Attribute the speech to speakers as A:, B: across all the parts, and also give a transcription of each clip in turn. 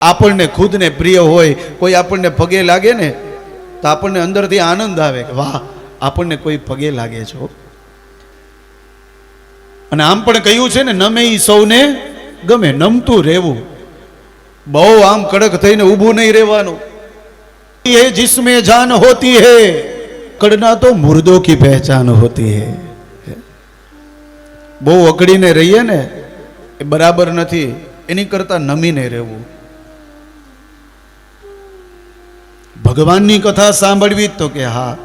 A: આપણને ખુદને પ્રિય હોય, કોઈ આપણને પગે લાગે ને, તો આપણને અંદરથી આનંદ આવે કે વાહ, આપણને કોઈ પગે લાગે છો અને આમ પણ કહ્યું છે ને નમે એ સૌને ગમે, નમતું રહેવું. બહુ આમ કડક થઈને ઊભું નહીં રહેવાનું. એ જિસમે જાન હોતી હે, કડના તો મુર્દો કી પહેચાન હોતી હે. બહુ અકડીને રહીએ ને, એ બરાબર નથી, એની કરતાં નમીને રહેવું. ભગવાનની કથા સાંભળવી તો કે હા,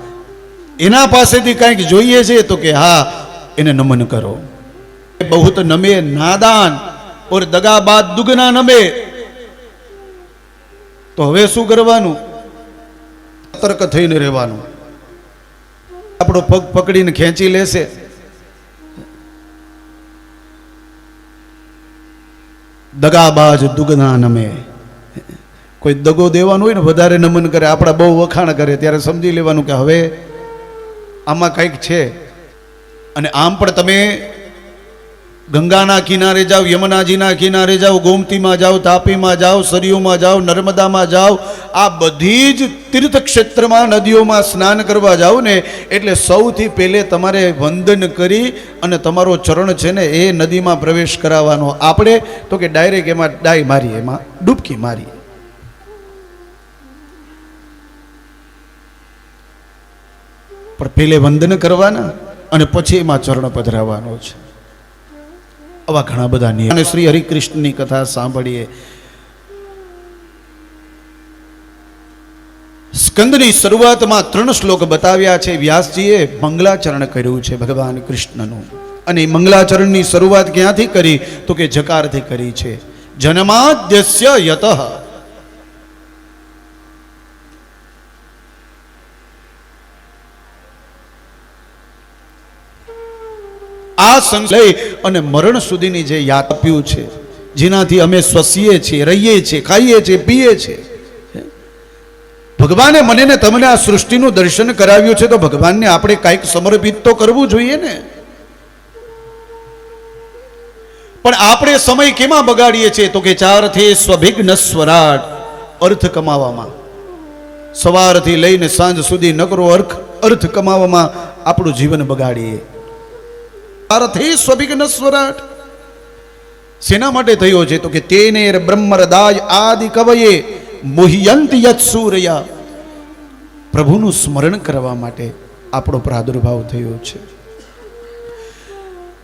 A: એના પાસેથી કંઈક જોઈએ છે તો કે હા, એને નમન કરો. બહુત નમે નાદાન ઓર દગાબાદ દુગના નમે. તો હવે શું કરવાનું? સતર્ક થઈને રહેવાનું. આપણો પગ પકડીને ખેંચી લેશે. દગાબાજ દુગના નમે. કોઈ દગો દેવાનો હોય ને વધારે નમન કરે, આપણા બહુ વખાણ કરે, ત્યારે સમજી લેવાનું કે હવે આમાં કંઈક છે. અને આમ પણ તમે ગંગાના કિનારે જાઓ, યમુનાજીના કિનારે જાઓ, ગોમતીમાં જાઓ, તાપીમાં જાઓ, સરયુમાં જાઓ, નર્મદામાં જાઓ, આ બધી જ તીર્થક્ષેત્રમાં નદીઓમાં સ્નાન કરવા જાઓ ને, એટલે સૌથી પહેલે તમારે વંદન કરી અને તમારો ચરણ છે ને એ નદીમાં પ્રવેશ કરાવવાનો. આપણે તો કે ડાયરેક્ટ એમાં ડાય મારીએ, એમાં ડૂબકી મારીએ. પણ પેલે વંદન કરવાના અને પછી એમાં ચરણ પધરાવવાનો છે. આવા ઘણા બધા અને શ્રી હરિકૃષ્ણની કથા સાંભળીએ. સ્કંદની શરૂઆતમાં ત્રણ શ્લોક બતાવ્યા છે. વ્યાસજીએ મંગલાચરણ કર્યું છે ભગવાન કૃષ્ણનું. અને મંગલાચરણની શરૂઆત ક્યાંથી કરી? તો કે જકારથી કરી છે. જન્માદ્યસ્ય યતઃ. આ સંગ અને મરણ સુધીની જે યાદ આપ્યું છે, જેનાથી અમે સ્વસીએ છીએ, રહીએ છીએ, ખાઈએ છીએ, પીએ છીએ. ભગવાને મને ને તમને આ સૃષ્ટિનું દર્શન કરાવ્યું છે તો ભગવાનને આપણે કાંઈક સમર્પિત તો કરવું જોઈએ ને? પણ આપણે સમય કેમાં બગાડીએ છીએ? તો કે ચારથી સ્વભિઘ્ન સ્વરાટ અર્થ કમાવામાં. સવારથી લઈને સાંજ સુધી નકરો અર્થ અર્થ કમાવામાં આપણું જીવન બગાડીએ. અર્થે સ્વભિગ્ન સ્વરાટ. શેના માટે થયો છે તો કે તેને બ્રહ્મરદાય આદિ કવયે મુહ્યંત યત સૂર્યા. પ્રભુનું સ્મરણ કરવા માટે આપણો પ્રાદુર્ભાવ થયો છે.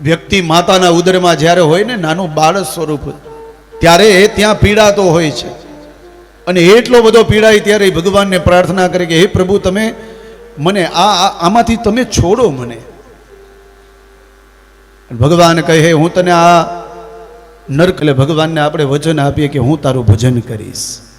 A: વ્યક્તિ માતાના ઉદરમાં જ્યારે હોય ને નાનું બાળ સ્વરૂપ, ત્યારે ત્યાં પીડાતો હોય છે. અને એટલો બધો પીડાય ત્યારે ભગવાનને પ્રાર્થના કરે કે, હે પ્રભુ, તમે મને આ- આમાંથી તમે છોડો મને. ભગવાન કહે, હું તને આ નર્ક એટલે ભગવાનને આપણે વચન આપીએ કે હું તારું ભજન કરીશ.